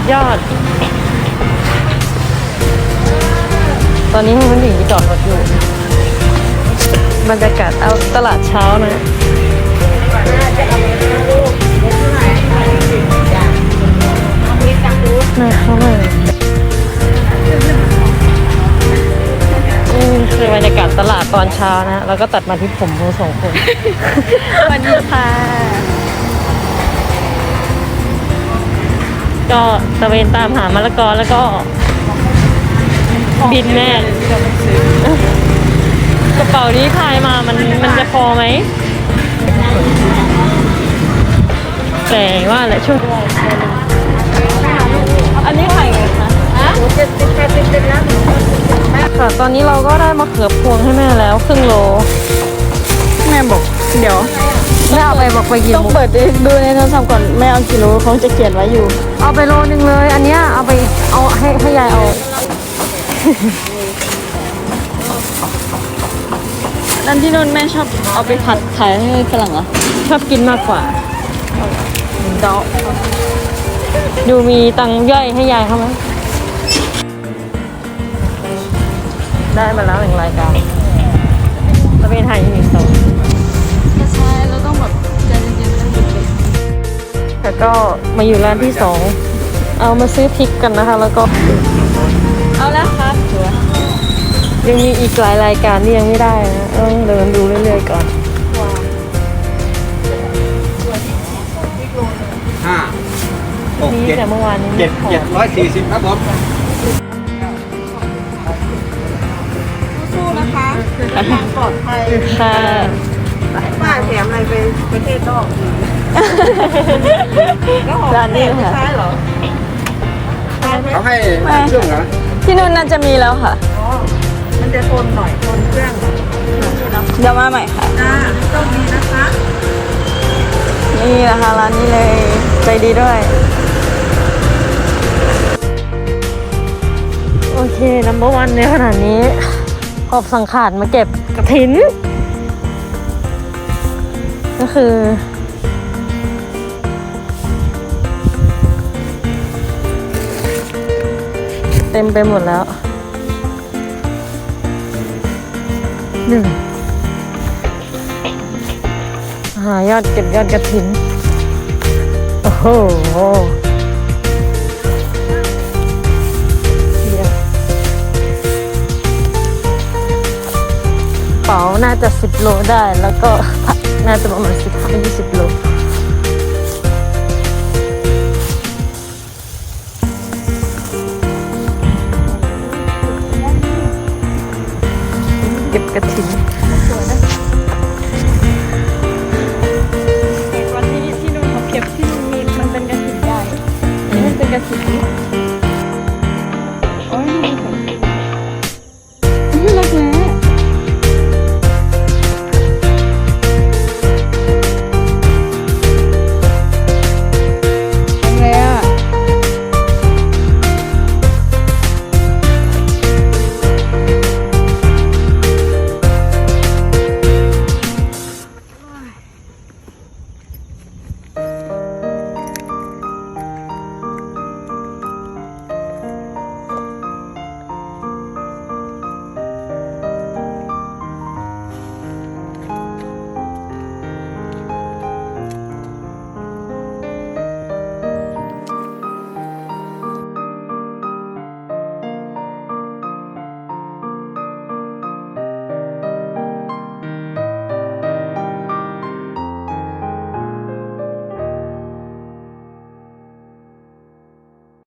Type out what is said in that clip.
ดยอด ตอนนี้ให้มันหญิงจอดรถอยู่ บรรยากาศเอาตลาดเช้านะน่าเข้ามานี่คือบรรยากาศตลาดตอนเช้านะ แล้วก็ตัดมาที่ผมทั้งสองคน วันนี้ค่ะ ก็ตะเวนตามหามะละกอแล้วก็ บินแม่กระเป๋านี้พายมามันมันจะพอไหมแต่ว่าแหละช่วงอันนี้ไข่ไงคะค่ะตอนนี้เราก็ได้มาเขือพวงให้แม่แล้วครึ่งโล แม่บอก เดี๋ยว แม่เอาไปบอกไปกี่ต้องโมงเปิดดูในโทรศัพท์ก่อนแม่เอากิโลเขาจะเขียนไว้อยู่ เอาไปโลนึงเลย อันเนี้ยเอาไปเอาให้ให้ยายเอา นั่นที่นู่นแม่ชอบเอาไปผัดขายให้ฝรั่งเหรอ ชอบกินมากกว่าเดาดูมีตังค์ย่อยให้ยายเขาไหมได้มาแล้วหนึ่งรายการตะเวนไทยอีกสองใก็มาอยู่ร้านที่สองเอามาซื้อพริกกันนะคะ แล้วก็เอาแล้วครับถือว่ายังมีอีกหลายรายการที่ยังไม่ได้นะต้องเดินดูเรื่อยๆก่อนห้าหกนี่เจ็ดแต่เมื่อวานนี้เจ็ดของเจ็ดร้อยสี่สิบครับผมสู้นะคะทางปลอดภัยค่ะ ป้าแถมอะไรไปประเทศนอกอีกแล้วหอม ร้านนี้แถมไม่ค่ะ ใช่เหรอทานไหมเขาให้เครื่องเหรอที่นู่นน่าจะมีแล้วค่ะ อ๋อมันจะทนหน่อยทนเครื่องเดี๋ยวมาใหม่ค่ะ จ้าโชคดีนะคะนี่นะคะร้านนี้เลย ใจดีด้วย โอเคนัมเบอร์วันในขนาดนี้ ขอบสังขารมาเก็บกระถิน ก็คือ เต็มไปหมดแล้วหนึ่งหายอดเก็บยอดกระถิน โอ้โหเยี่ยมเป๋าน่าจะสิบโลได้แล้วก็น่าจะประมาณสิบห้ายี่สิบโล